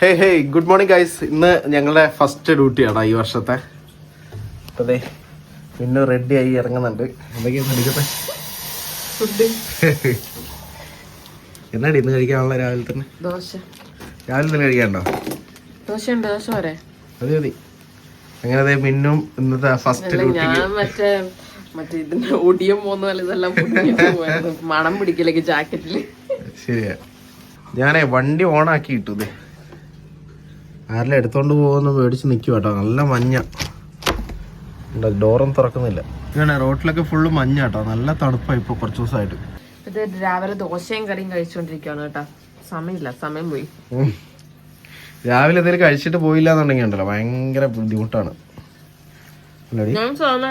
Hey hey good morning guys ഇന്ന് ഞങ്ങളുടെ first ഡ്യൂട്ടിയാണ് ഈ വർഷത്തെ. അതെ പിന്നെ റെഡി ആയി ഇറങ്ങുന്നുണ്ട്. എന്തൊക്കെയാണ് എന്നാടി ഇന്ന് കഴിക്കാനുള്ള രാവിലെ തന്നെ? ദോശ. രാവിലെ തന്നെ കഴിക്കാണ്ടോ ദോശ ദോശ പോരെ. മതി മതി. അങ്ങനെ ദേ മിന്നും ഇന്നത്തെ ഫസ്റ്റ് ഡ്യൂട്ടി ഞാൻ മറ്റേ മറ്റേ ഇതിന്റെ ഒടിയം പോകുന്ന പോലെ ഇതെല്ലാം മണം പിടിക്കലേക്ക് ജാക്കറ്റിൽ. ശരിയാ. ഞാനേ വണ്ടി ഓണാക്കി ഇട്ടു ദേ. ആരെല്ലാം എടുത്തോണ്ട് പോകുന്ന മേടിച്ച് നിൽക്കുക കേട്ടോ നല്ല മഞ്ഞ. ഡോറും തുറക്കുന്നില്ല. ഇങ്ങനെ റോട്ടിലൊക്കെ ഫുള്ള് മഞ്ഞ കേട്ടോ നല്ല തണുപ്പാണ് ഇപ്പോൾ കുറച്ച് ദിവസമായിട്ട് ഇത് രാവിലെ ദോശയും കറിയും കഴിച്ചുകൊണ്ടിരിക്കുകയാണ് കേട്ടോ. സമയമില്ല സമയം പോയി. രാവിലെ എന്തെങ്കിലും കഴിച്ചിട്ട് പോയില്ല എന്നുണ്ടെങ്കിൽ ഉണ്ടല്ലോ ഭയങ്കര ബുദ്ധിമുട്ടാണ്.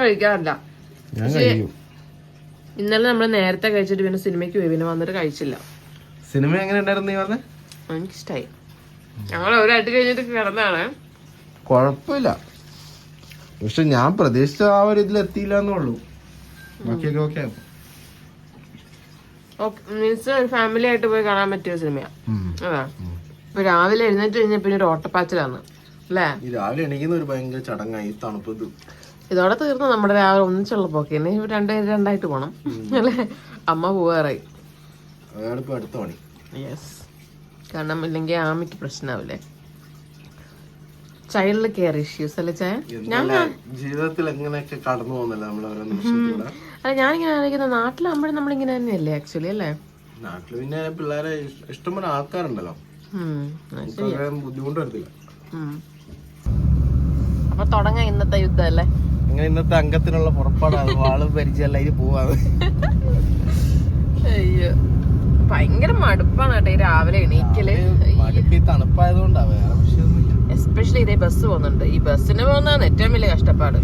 കഴിക്കാറില്ല. ഞാൻ ഇന്നലെ നമ്മൾ നേരത്തെ കഴിച്ചിട്ട് പിന്നെ സിനിമയ്ക്ക് പോയി പിന്നെ വന്നിട്ട് കഴിച്ചില്ല. സിനിമ എങ്ങനെ ഉണ്ടായിരുന്നു നീ പറഞ്ഞേ? എനിക്കിഷ്ടായി. ഞങ്ങൾ ഒരാഴ്ച കഴിഞ്ഞിട്ട് കിടന്നാണ് കുഴപ്പമില്ല പക്ഷെ ഞാൻ പ്രതീക്ഷിച്ച ആ ഒരു ഇതിൽ എത്തിയില്ല എന്നുള്ളൂ. ബാക്കിയൊക്കെ ഓക്കെ മീൻസ് ഫാമിലി ആയിട്ട് പോയി കാണാൻ പറ്റിയ സിനിമയാ അതാ. ഇപ്പൊ രാവിലെ എഴുന്നേറ്റ് കഴിഞ്ഞാൽ പിന്നെ ഒരു ഓട്ടപ്പാച്ചിലാണ് അല്ലേ? രാവിലെ എണീക്കുന്ന ഒരു ഭയങ്കര ചടങ്ങായി ഈ തണുപ്പ് ഇത്. ഇതോടെ തീർന്നു നമ്മുടെ രാവിലെ ഒന്നിച്ചുള്ള പോക്ക്. ഇനി രണ്ടുപേര് രണ്ടായിട്ട് പോണം അല്ലേ? അമ്മ പോവാറായി. അടുത്ത പണി. യെസ് കാരണം ഇല്ലെങ്കിൽ ആമിക്ക് പ്രശ്നമാവില്ലേ ചൈൽഡ് കെയർ ഇഷ്യൂസ് അല്ലേ ചായ ജീവിതത്തിൽ എങ്ങനെയൊക്കെ കടന്നു പോകുന്നില്ല നമ്മൾ ഓരോ നിമിഷത്തിലൂടെ? അല്ല ഞാനിങ്ങനെ ആലോചിക്കുന്നത് നാട്ടിലാകുമ്പോഴും നമ്മളിങ്ങനെ തന്നെയല്ലേ ആക്ച്വലി അല്ലേ? നാട്ടിൽ പിന്നെ പിള്ളേരെ ഇഷ്- ഇഷ്ടംപോലെ ആൾക്കാരുണ്ടല്ലോ. ബുദ്ധിമുട്ട് വരത്തില്ല. അപ്പൊ തുടങ്ങാം ഇന്നത്തെ യുദ്ധം അല്ലേ? അങ്ങനെ ഇന്നത്തെ അംഗത്തിനുള്ള പുറപ്പാടാണ് വാൾ പരിചയമല്ല ഇത് പോവാ അയ്യോ. ഭയങ്കര മടുപ്പാണ് കേട്ടോ ഈ രാവിലെ എണീക്കൽ. തണുപ്പായതുകൊണ്ടാ വേറെ എസ്പെഷ്യലി ഇതേ ബസ് പോകുന്നുണ്ട്. ഈ ബസ്സിന് പോകുന്നതാണ് ഏറ്റവും വലിയ കഷ്ടപ്പാട്.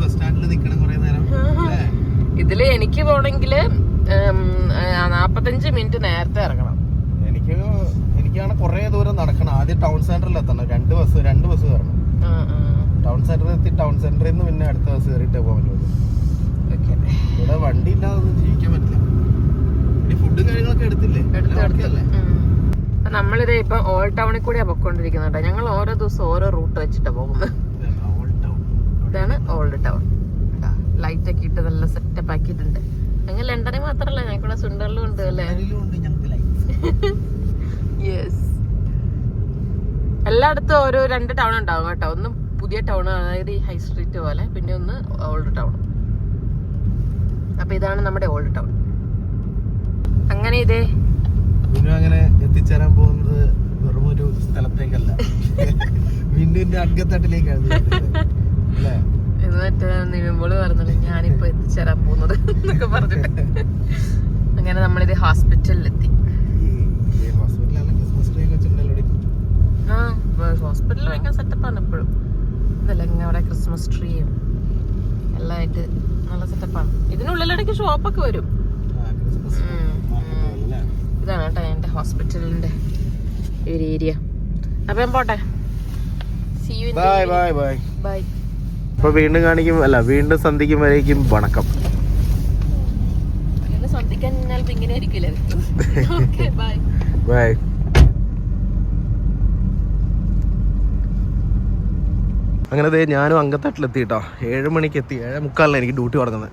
ബസ് സ്റ്റാൻഡിൽ നിൽക്കണം കുറെ നേരം? ഇതിൽ എനിക്ക് പോണെങ്കിൽ നാപ്പത്തഞ്ച് മിനിറ്റ് നേരത്തെ ഇറങ്ങണം. എനിക്ക് എനിക്കാണ് കുറെ ദൂരം നടക്കണം. ആദ്യം ടൗൺ സെന്ററിൽ എത്തണം. രണ്ട് ബസ് രണ്ട് ബസ് കയറണം. ടൗൺ സെന്ററിൽ എത്തി ടൗൺ സെന്ററിൽ നിന്ന് പിന്നെ അടുത്ത ബസ് കയറിയിട്ടേ പോകാൻ പറ്റുള്ളൂ. ഇവിടെ വണ്ടി ഇല്ലാതെ ജീവിക്കാൻ പറ്റില്ല. ഫുഡും കാര്യങ്ങളൊക്കെ എടുത്തില്ലേ? നമ്മളിത് ഇപ്പൊ ഓൾ ടൗണിൽ കൂടിയാ പൊക്കോണ്ടിരിക്കുന്നത് കേട്ടോ ഞങ്ങൾ ഓരോ ദിവസം ഓരോ റൂട്ട് വെച്ചിട്ടാ പോകുന്നത്. ഇതാണ് ഓൾഡ് ടൗൺ ലൈറ്റ് ഒക്കെ ഇട്ട് നല്ല സെറ്റപ്പ് ആക്കിയിട്ടുണ്ട്. ഞങ്ങൾ ലണ്ടനിൽ മാത്രല്ല ഞങ്ങൾക്കിവിടെ സുണ്ടറിലും ഉണ്ട് അല്ലേ. യെസ് എല്ലായിടത്തും ഓരോ രണ്ട് ടൗൺ ഉണ്ടാവും കേട്ടോ. ഒന്ന് പുതിയ ടൗൺ അതായത് ഈ ഹൈ സ്ട്രീറ്റ് പോലെ പിന്നെ ഒന്ന് ഓൾഡ് ടൗൺ അപ്പൊ ഇതാണ് നമ്മുടെ ഓൾഡ് ടൗൺ അങ്ങനെ ഇതേ. പിന്നെ അങ്ങനെ എത്തിച്ചേരാൻ പോകുന്നത് വെറും ഒരു സ്ഥലത്തേക്കല്ല വിൻഡുവിന്റെ അഗ്ഗത്തട്ടിലേക്കാണ് അല്ലേ? ഇത് മറ്റേ നിവിമ്പോൾ പറഞ്ഞത് ഞാനിപ്പോ എത്തിച്ചേരാൻ പോകുന്നത് എന്നൊക്കെ പറഞ്ഞിട്ട്. അങ്ങനെ നമ്മളിത് ഹോസ്പിറ്റലിലെത്തി. ആ ഹോസ്പിറ്റലിൽ ഭയങ്കര സെറ്റപ്പാണ് എപ്പോഴും. ഇങ്ങനെ അവിടെ ക്രിസ്മസ് ട്രീയും എല്ലാം ആയിട്ട് നല്ല സെറ്റപ്പാണ്. ഇതിനുള്ളിലിടയ്ക്ക് ഷോപ്പൊക്കെ വരും ആ, ക്രിസ്മസ് ഉം, മാർക്കറ്റ് പോലെ അല്ലേ? ഇതാണ് കേട്ടോ എന്റെ ഹോസ്പിറ്റലിന്റെ ഒരു ഏരിയ. അപ്പം ഞാൻ പോട്ടെ. ബൈ ബൈ ബൈ ബൈ അപ്പൊ വീണ്ടും കാണിക്കും അല്ല വീണ്ടും സന്ധിക്കും വരേക്കും വണക്കം സന്ധിക്കാൻ ഇങ്ങനെ ആയിരിക്കില്ലേ? ബൈ ബൈ അങ്ങനെ ദേ ഞാനും അങ്കത്തട്ടിലെത്തി കേട്ടോ. ഏഴ് മണിക്ക് എത്തി ഏഴ് മുക്കാലിലാണ് എനിക്ക് ഡ്യൂട്ടി തുടങ്ങുന്നത്.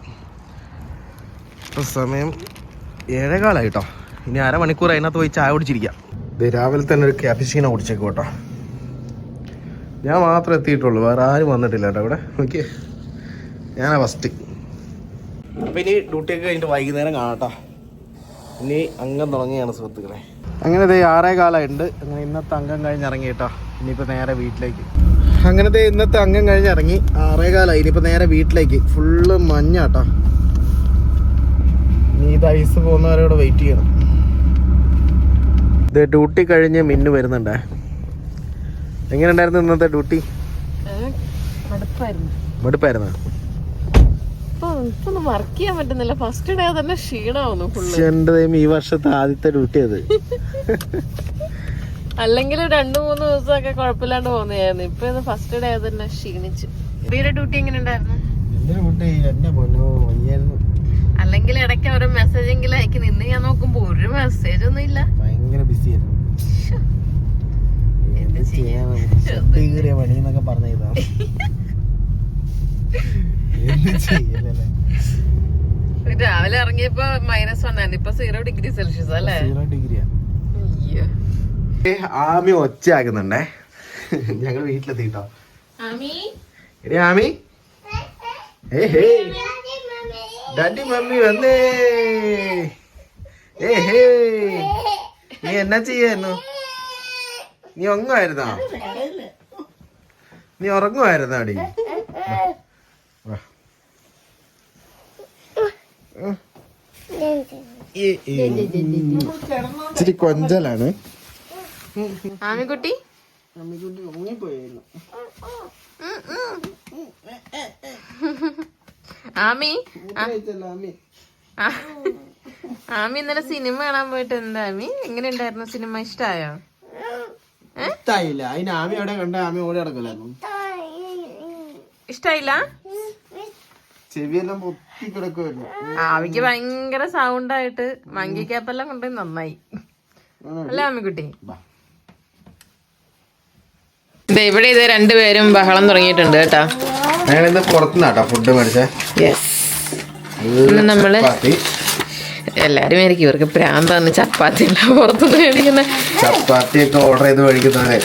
ഇപ്പൊ സമയം ഏഴേകാലായി കേട്ടോ. ഇനി അരമണിക്കൂർ അതിനകത്ത് പോയി ചായ കുടിച്ചിരിക്കാം. ഇത് രാവിലെ തന്നെ ഒരു ക്യാപിസീന കുടിച്ചേക്കും കേട്ടോ. ഞാൻ മാത്രമേ എത്തിയിട്ടുള്ളൂ വേറെ ആരും വന്നിട്ടില്ല കേട്ടോ ഇവിടെ. ഓക്കെ ഞാനാ ഫസ്റ്റ് അപ്പം ഇനി ഡ്യൂട്ടിയൊക്കെ കഴിഞ്ഞിട്ട് വൈകുന്നേരം കാണാട്ടോ ഇനി അംഗം തുടങ്ങിയാണ് സുഹൃത്തുക്കളെ. അങ്ങനെ ദേ ആറേ കാലമായിട്ടുണ്ട് അങ്ങനെ ഇന്നത്തെ അംഗം കഴിഞ്ഞ് ഇറങ്ങി കേട്ടോ. ഇനിയിപ്പോൾ നേരെ വീട്ടിലേക്ക്. അങ്ങനത്തെ ഇന്നത്തെ അംഗം കഴിഞ്ഞ് ഇറങ്ങി ആറേ കാലമായി ഇനിയിപ്പോൾ നേരെ വീട്ടിലേക്ക്. ഫുള്ള് മഞ്ഞാട്ടോ ഇനി ഇത് ഐസ് പോകുന്നവരോട് വെയിറ്റ് ചെയ്യണം. ഇത് ഡ്യൂട്ടി കഴിഞ്ഞ് മിന്നു വരുന്നുണ്ടേ. എങ്ങനെ ഉണ്ടായിരുന്നു ഇന്നത്തെ ഡ്യൂട്ടി മടുപ്പായിരുന്നു. മടുപ്പായിരുന്നോ? ഇപ്പൊ ഇപ്പൊന്നും വർക്ക് ചെയ്യാൻ പറ്റുന്നില്ല. ഫസ്റ്റ് ഡേ തന്നെ ക്ഷീണമാവുന്നു ഫുള്ള് എന്റെ ദൈവം ഈ വർഷത്തെ ആദ്യത്തെ ഡ്യൂട്ടി അത്. അല്ലെങ്കിൽ രണ്ടു മൂന്ന് ദിവസമൊക്കെ കുഴപ്പമില്ലാണ്ട് പോകുന്നതായിരുന്നു. ഇപ്പൊ ഇത് ഫസ്റ്റ് ഡേ തന്നെ ക്ഷീണിച്ചു. ഡ്യൂട്ടി എങ്ങനെ ഉണ്ടായിരുന്നു അല്ലെങ്കിൽ ഇടയ്ക്ക് ഓരോ മെസ്സേജ് എങ്കിലും അയക്കി നിന്ന് ഞാൻ നോക്കുമ്പോ ഒരു മെസ്സേജ് ഒന്നും ഇല്ല. ഭയങ്കര ബിസി ആയിരുന്നു. ചെയ്യാൻ കീറിയ പണി എന്നൊക്കെ പറഞ്ഞ ഇതാ എന്ത് ചെയ്യലല്ലേ? രാവിലെ ഇറങ്ങിയപ്പോ മൈനസ് വൺ ഇപ്പൊ സീറോ ഡിഗ്രി സെൽഷ്യസ് അല്ലേ? സീറോ ഡിഗ്രിയാ ആമി ഒച്ചയാക്കുന്നുണ്ടേ. ഞങ്ങൾ വീട്ടിലെത്തിട്ടോ. ആമി? എടി ആമി. ഡാഡി മമ്മി വന്നേ. ഏ ഹേ. നീ എന്നാ ചെയ്യായിരുന്നു നീ ഉറങ്ങുമായിരുന്നോ? നീ ഉറങ്ങുമായിരുന്നോ അടി. ഇച്ചിരി കൊഞ്ചലാണ്. ആമിക്കുട്ടി? ആമി. ആ. ആമി ഇന്നലെ സിനിമ കാണാൻ പോയിട്ട് എന്താ ആമി? എങ്ങനെ ഉണ്ടായിരുന്നു സിനിമ? ഇഷ്ടായോ? ഇഷ്ടായില്ല. അതിന് ആമി അവിടെ കണ്ട ആമി ഓടി നടക്കില്ലായിരുന്നു. ഇഷ്ടായില്ല? ചെവിയെല്ലാം പൊത്തി കിടക്കുമായിരുന്നു ആമിക്ക് ഭയങ്കര സൗണ്ട് ആയിട്ട് മങ്കി ക്യാപ്പെല്ലാം കൊണ്ടുപോയി നന്നായി. അല്ല ആമിക്കുട്ടി. ദേ ഇവിടെ ഇത് രണ്ടുപേരും ബഹളം തുടങ്ങിയിട്ടുണ്ട് കേട്ടാ. ഞങ്ങളിന്ന് പുറത്തുനിന്നാട്ടോ ഫുഡ് മേടിച്ചേ. നമ്മൾ എല്ലാരും ആയിരിക്കും. ഇവർക്ക് പ്രാന്താണ് ചപ്പാത്തി പുറത്തുനിന്ന് മേടിക്കുന്നത് ചപ്പാത്തി ഒക്കെ ഓർഡർ ചെയ്ത് മേടിക്കുന്നവരെ.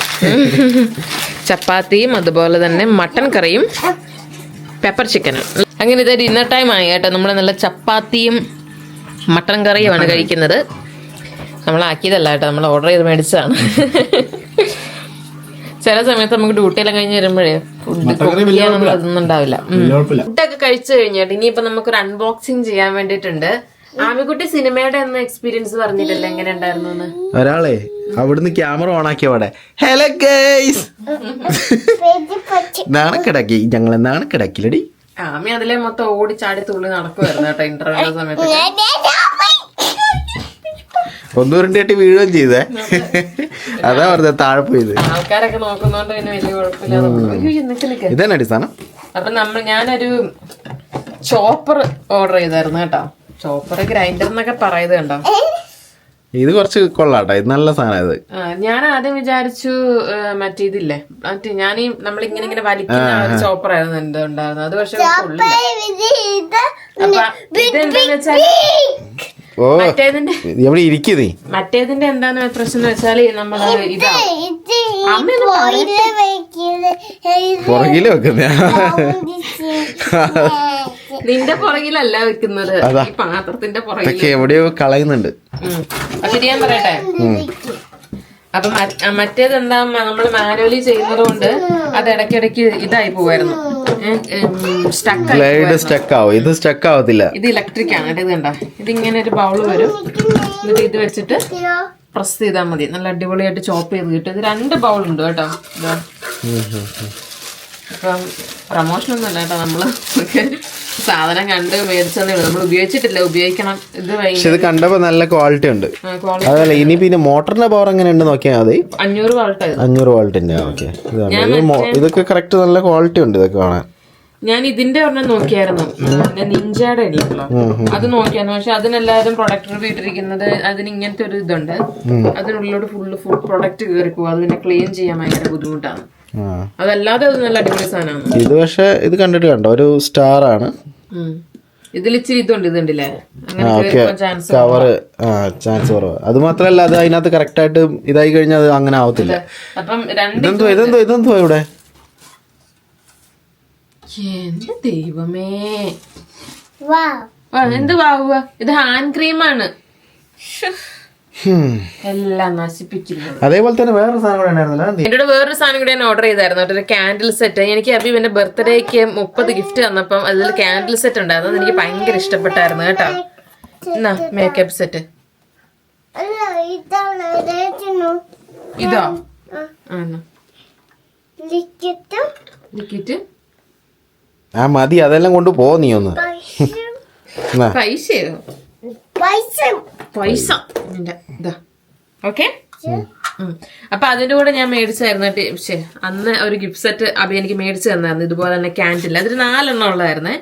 ചപ്പാത്തിയും അതുപോലെ തന്നെ മട്ടൻ കറിയും പെപ്പർ ചിക്കനും അങ്ങനെ ഇത് ഡിന്നർ ടൈം ആയി കേട്ടോ. നമ്മൾ നല്ല ചപ്പാത്തിയും മട്ടൻ കറിയുമാണ് കഴിക്കുന്നത്. നമ്മൾ ആക്കിയതല്ല കേട്ടോ. നമ്മൾ ഓർഡർ ചെയ്ത് മേടിച്ചതാണ്. ചില സമയത്ത് നമുക്ക് ഡ്യൂട്ടി എല്ലാം കഴിഞ്ഞ് വരുമ്പോഴേ ഫുഡ് ചെയ്യാനൊന്നും അതൊന്നും ഉണ്ടാവില്ല. ഫുഡൊക്കെ കഴിച്ചു കഴിഞ്ഞിട്ട് ഇനിയിപ്പോ നമുക്കൊരു അൺബോക്സിങ് ചെയ്യാൻ വേണ്ടിയിട്ടുണ്ട്. ആമിക്കുട്ടി സിനിമയുടെ ഒന്ന് എക്സ്പീരിയൻസ് പറഞ്ഞിട്ടില്ല? എങ്ങനെ ഉണ്ടായിരുന്നു ഒരാളെ അവിടുന്ന് ക്യാമറ ഓൺ ആക്കിയ അവിടെ. ഹലോ ഗൈസ് നാണക്കിടക്കി. ഞങ്ങൾ നാണക്കിടക്കിലടി. ആമി അതിലെ മൊത്തം ഓടി ചാടി തുള്ളി നടക്കുമായിരുന്നു കേട്ടോ ഇന്റർവ്യൂ സമയത്ത്. ഒന്നും രണ്ടായിട്ട് വീഴുകയും ചെയ്തേ. അതാ പറഞ്ഞ താഴെ പോയത്. ആൾക്കാരൊക്കെ നോക്കുന്നോണ്ട് പിന്നെ വലിയ കുഴപ്പമില്ല. ഇതന്നെ അടിസ്ഥാനം അപ്പൊ നമ്മൾ ഞാനൊരു ചോപ്പർ ഓർഡർ ചെയ്തായിരുന്നു കേട്ടോ. ചോപ്പർ ഗ്രൈൻഡർ എന്നൊക്കെ പറയുന്നത് കണ്ടോ? ഇത് കുറച്ച് കൊള്ളാട്ടോ. ഇത് നല്ല സാധനം ഇത്. ആ, ഞാൻ ആദ്യം വിചാരിച്ചു മറ്റേ ഇതില്ലേ? മറ്റേ ഞാൻ ഈ നമ്മൾ ഇങ്ങനെ ഇങ്ങനെ വലിക്കുന്ന ഒരു ചോപ്പർ ആയിരുന്നു എന്റെ ഉണ്ടായിരുന്നത് അത് പക്ഷെ ഇതെന്താന്ന് വെച്ചാൽ മറ്റേതിന്റെ എവിടെ ഇരിക്കു നീ. മറ്റേതിന്റെ എന്താന്ന് പ്രശ്നം വെച്ചാൽ വെച്ചാൽ നമ്മൾ ഇതാ. പുറകിൽ വെക്കുന്ന നിന്റെ പുറകിലല്ല വെക്കുന്നത്. ഈ പാത്രത്തിന്റെ പുറകിൽ ഇതൊക്കെ എവിടെയോ കളയുന്നുണ്ട്. അപ്പൊ ഞാൻ പറയട്ടെ? അപ്പൊ മറ്റേത് എന്താ നമ്മൾ മാനുവലി ചെയ്യുന്നത് കൊണ്ട് അത് ഇടയ്ക്കിടയ്ക്ക് ഇതായി പോവായിരുന്നു. സ്റ്റക്ക് സ്റ്റക്ക് ആവും. ഇത് സ്റ്റക്ക് ആവത്തില്ല. ഇത് ഇലക്ട്രിക് ആണ്. കേട്ടോ ഇത് കണ്ട? ഇതിങ്ങനെ ഒരു ബൗൾ വരും. എന്നിട്ട് ഇത് വെച്ചിട്ട് പ്രസ് ചെയ്താൽ മതി. നല്ല അടിപൊളിയായിട്ട് ചോപ്പ് ചെയ്ത് കിട്ടും. ഇത് രണ്ട് ബൗൾ ഉണ്ട് കേട്ടോ. ഇതാ. ഇപ്പം പ്രമോഷൻ ഒന്നും അല്ല കേട്ടോ നമ്മൾ. സാധനം കണ്ട് മേടിച്ചതേ ഉള്ളൂ നമ്മൾ ഉപയോഗിച്ചിട്ടില്ല. ഉപയോഗിക്കണം. ഇത് പക്ഷെ ഇത് കണ്ടപ്പോ നല്ല ക്വാളിറ്റി ഉണ്ട്. അതല്ല ഇനി പിന്നെ മോട്ടറിന്റെ പവർ എങ്ങനെ ഉണ്ട് നോക്കിയാൽ മതി. അഞ്ഞൂറ് വോൾട്ട് അഞ്ഞൂറ് വോൾട്ടിന്റെ ഓക്കെ ഇതൊക്കെ കറക്റ്റ് നല്ല ക്വാളിറ്റി ഉണ്ട് ഇതൊക്കെ കാണാൻ. ഞാൻ ഇതിന്റെ ഒരെണ്ണം നോക്കിയായിരുന്നു. പിന്നെ നിഞ്ചയുടെ ഇല്ലല്ലോ. അത് നോക്കിയായിരുന്നു. പക്ഷെ അതിനെല്ലാവരും പ്രൊഡക്റ്റ് റിവ്യൂ ഇട്ടിരിക്കുന്നത് അതിന് ഇങ്ങനത്തെ ഒരു ഇതുണ്ട്. അതിനുള്ളിലോട്ട് ഫുള്ള് ഫുൾ പ്രൊഡക്റ്റ് കയറി പോകും അത് പിന്നെ ക്ലീൻ ചെയ്യാൻ ഭയങ്കര ബുദ്ധിമുട്ടാണ്. അതല്ലാതെ അത് നല്ല അടിപൊളി സാധനമാണ്. ഇത് പക്ഷേ ഇത് കണ്ടിട്ട് കണ്ടോ? ഒരു സ്റ്റാർ ആണ്. ഓക്കെ. ചാൻസ് കുറവ്. അത് മാത്രല്ല അത് അതിനകത്ത് കറക്റ്റ് ആയിട്ട് ഇതായി കഴിഞ്ഞാൽ അത് അങ്ങനെ ആവത്തില്ല. അപ്പം രണ്ട് ഇതെന്തോ ഇതെന്തോ ഇതെന്തോ ഇവിടെ? എന്റെ ദൈവമേ. എന്ത് വാവുക ഇത് ഹാൻഡ് ക്രീമാണ്. എല്ലാം നശിപ്പിക്കുന്നത്. അതേപോലെ തന്നെ വേറൊരു സാധനം കൂടെ ഉണ്ടായിരുന്നല്ലോ കൂടെ വേറൊരു സാധനം കൂടി ഞാൻ ഓർഡർ ചെയ്തായിരുന്നു. കേട്ടോ, ഒരു കാൻഡിൽ സെറ്റ് എനിക്ക് അബി പിന്നെ ബർത്ത്ഡേക്ക് മുപ്പത് ഗിഫ്റ്റ് തന്നപ്പം അതിൽ കാൻഡിൽ സെറ്റ് ഉണ്ടായിരുന്നു. അത് എനിക്ക് ഭയങ്കര ഇഷ്ടപ്പെട്ടായിരുന്നു കേട്ടോ. എന്നാ മേക്കപ്പ് സെറ്റ് ഇതോ. ആ. മതി അതെല്ലാം കൊണ്ട് പോ നീ ഒന്ന്. പൈസയോ? പൈസ. നിന്റെ ഇതാ ഓക്കെ? അപ്പൊ അതിന്റെ കൂടെ ഞാൻ മേടിച്ചായിരുന്നു അന്ന് ഒരു ഗിഫ്റ്റ് സെറ്റ് അഭി എനിക്ക് മേടിച്ചു തന്നായിരുന്നു. ഇതുപോലെ തന്നെ ക്യാൻഡിൽ അതിൽ നാലെണ്ണം ഉള്ളതായിരുന്നേ.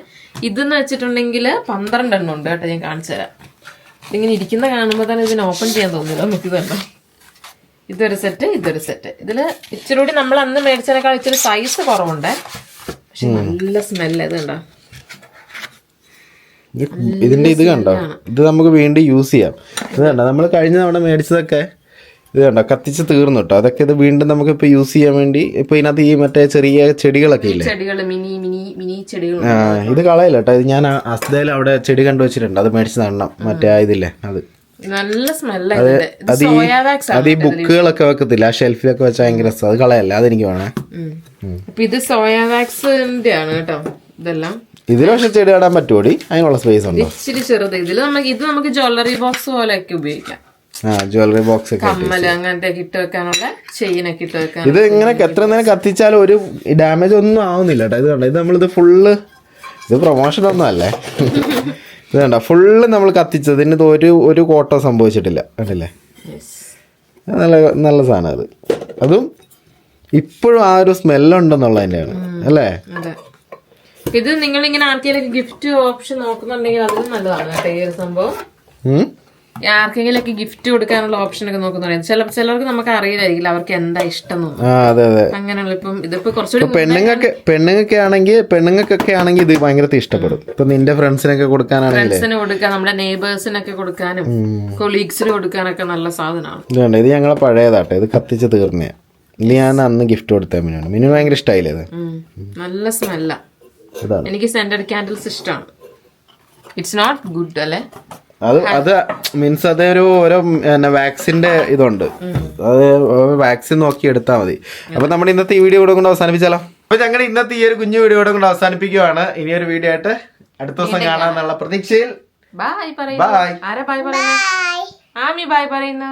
ഇതെന്ന് വെച്ചിട്ടുണ്ടെങ്കിൽ പന്ത്രണ്ടെണ്ണം ഉണ്ട് കേട്ടോ ഞാൻ കാണിച്ചു തരാം. ഇതിങ്ങനെ ഇരിക്കുന്ന കാണുമ്പോൾ തന്നെ ഇതിന് ഓപ്പൺ ചെയ്യാൻ തോന്നില്ല. നമുക്ക് തന്നെ ഇതൊരു സെറ്റ് ഇതൊരു സെറ്റ് ഇതിൽ ഇച്ചിരി കൂടി നമ്മൾ അന്ന് മേടിച്ചതിനേക്കാൾ ഇച്ചിരി സൈസ് കുറവുണ്ട്. പക്ഷെ നല്ല സ്മെല്ല് ഇത് കണ്ടോ. ഇത് ഇതിന്റെ ഇത് കണ്ടോ? ഇത് നമുക്ക് വീണ്ടും യൂസ് ചെയ്യാം. ഇത് കണ്ടോ? നമ്മൾ കഴിഞ്ഞ തവണ മേടിച്ചതൊക്കെ ഇത് കണ്ടോ? കത്തിച്ച് തീർന്നു കേട്ടോ അതൊക്കെ ഇത് വീണ്ടും നമുക്ക് ഇപ്പൊ യൂസ് ചെയ്യാൻ വേണ്ടി ഇപ്പൊ ഇതിനകത്ത് ഈ മറ്റേ ചെറിയ ചെടികളൊക്കെ ഇല്ലേ? ആ ഇത് കളയില്ല കേട്ടോ ഇത് ഞാൻ അസ്തയിൽ അവിടെ ചെടി കണ്ടു വെച്ചിട്ടുണ്ട്. അത് മേടിച്ച് നടണം. മറ്റേ ആയതില്ലേ ഇതില്ലേ? അത്. നല്ല അത് ഈ അത് ബുക്കുകളൊക്കെ വെക്കത്തില്ല? ആ ഷെൽഫിലൊക്കെ വെച്ചാൽ ഭയങ്കര രസം. അത് കളയല്ല? അതെനിക്ക് വേണേ. അപ്പൊ ഇത് സോയാ വാക്സിന്റെ ആണ് കേട്ടോ. ഇതെല്ലാം. ഇതിൽ പക്ഷെ ചെടി നടാൻ പറ്റുമോടി അതിനുള്ള സ്പേസ് ഉണ്ടോ? ഇച്ചിരി ചെറുത്. ഇതിൽ നമുക്ക് ഇത് നമുക്ക് ജ്വല്ലറി ബോക്സ് പോലെയൊക്കെ ഉപയോഗിക്കാം. ആ ജ്വല്ലറി ബോക്സ് ഒക്കെ കമ്മൽ അങ്ങനത്തെ ഇട്ട് വെക്കാനുള്ള ചെയിനൊക്കെ ഇട്ട് വെക്കാൻ ഇത് ഇങ്ങനെ എത്ര നേരം കത്തിച്ചാലും ഒരു ഡാമേജ് ഒന്നും ആവുന്നില്ല കേട്ടോ. ഇത് കണ്ടോ? ഇത് നമ്മളിത് ഫുള്ള് ഇത് പ്രൊമോഷൻ ഒന്നും അല്ലേ. ഇത് കണ്ടോ? ഫുള്ള് നമ്മൾ കത്തിച്ചത്. ഇതിന് ഒരു ഒരു കോട്ടോ സംഭവിച്ചിട്ടില്ല. കണ്ടില്ലേ? നല്ല നല്ല സാധനം അത്. അതും ഇപ്പോഴും ആ ഒരു സ്മെല്ലുണ്ടെന്നുള്ളതന്നെയാണ് അല്ലേ? അതെ. ഇത് നിങ്ങൾ ഇങ്ങനെ ആർക്കെങ്കിലും ഗിഫ്റ്റ് ഓപ്ഷൻ നോക്കുന്നുണ്ടെങ്കിൽ അതിലും നല്ലതാണ് കേട്ടോ ഈ ഒരു സംഭവം? ആർക്കെങ്കിലും ഒക്കെ ഗിഫ്റ്റ് കൊടുക്കാനുള്ള ഓപ്ഷൻ ഒക്കെ നോക്കുന്നുണ്ടെങ്കിൽ ചില ചിലർക്ക് നമുക്ക് അറിയില്ലായിരിക്കില്ല അവർക്ക് എന്താ ഇഷ്ടം അങ്ങനെയുള്ള ഇപ്പം ഇതിപ്പോ കുറച്ചുകൂടി പെണ്ണുങ്ങൾക്ക് പെണ്ണുങ്ങൾക്ക് ആണെങ്കിൽ പെണ്ണുങ്ങൾക്കൊക്കെ ആണെങ്കിൽ ഇത് ഭയങ്കര ഇഷ്ടപ്പെടും. ഇപ്പൊ നിന്റെ ഫ്രണ്ട്സിനൊക്കെ കൊടുക്കാനാണെങ്കിൽ ഫ്രണ്ട്സിന് കൊടുക്കാൻ നമ്മുടെ നെയ്ബേഴ്സിനൊക്കെ കൊടുക്കാനും കൊളീഗ്സിന് കൊടുക്കാനൊക്കെ നല്ല സാധനമാണ്. ഇത് ഞങ്ങളെ പഴയതാട്ടെ. ഇത് കത്തിച്ച് തീർന്നേ ഇത് ഞാൻ അന്ന് ഗിഫ്റ്റ് കൊടുത്ത മിനുവാണ് മിനു ഭയങ്കര ഇഷ്ടമായില്ലേ നല്ല സ്മെല്ല ഇതാണ് എനിക്ക് സെന്റർ ക്യാൻഡിൽസ് ഇഷ്ടമാണ്. ഇറ്റ്സ് നോട്ട് ഗുഡ് അല്ലേ? അത് അത് മീൻസ് അതൊരു ഓരോ പിന്നെ വാക്സിന്റെ ഇതുണ്ട്. അത് വാക്സിൻ നോക്കി എടുത്താൽ മതി. അപ്പൊ നമ്മുടെ ഇന്നത്തെ ഈ വീഡിയോ കൂടെ കൊണ്ട് അവസാനിപ്പിച്ചാലോ? അപ്പൊ ഞങ്ങളുടെ ഇന്നത്തെ ഈ ഒരു കുഞ്ഞു വീഡിയോ കൂടെ കൊണ്ട് അവസാനിപ്പിക്കുവാണ്. ഇനി ഒരു വീഡിയോ ആയിട്ട് അടുത്ത ദിവസം കാണാന്നുള്ള പ്രതീക്ഷയിൽ. Bye bye Bye. ആരാ ബായ് പറയുന്നു ആമി ബായ് പറയുന്നു.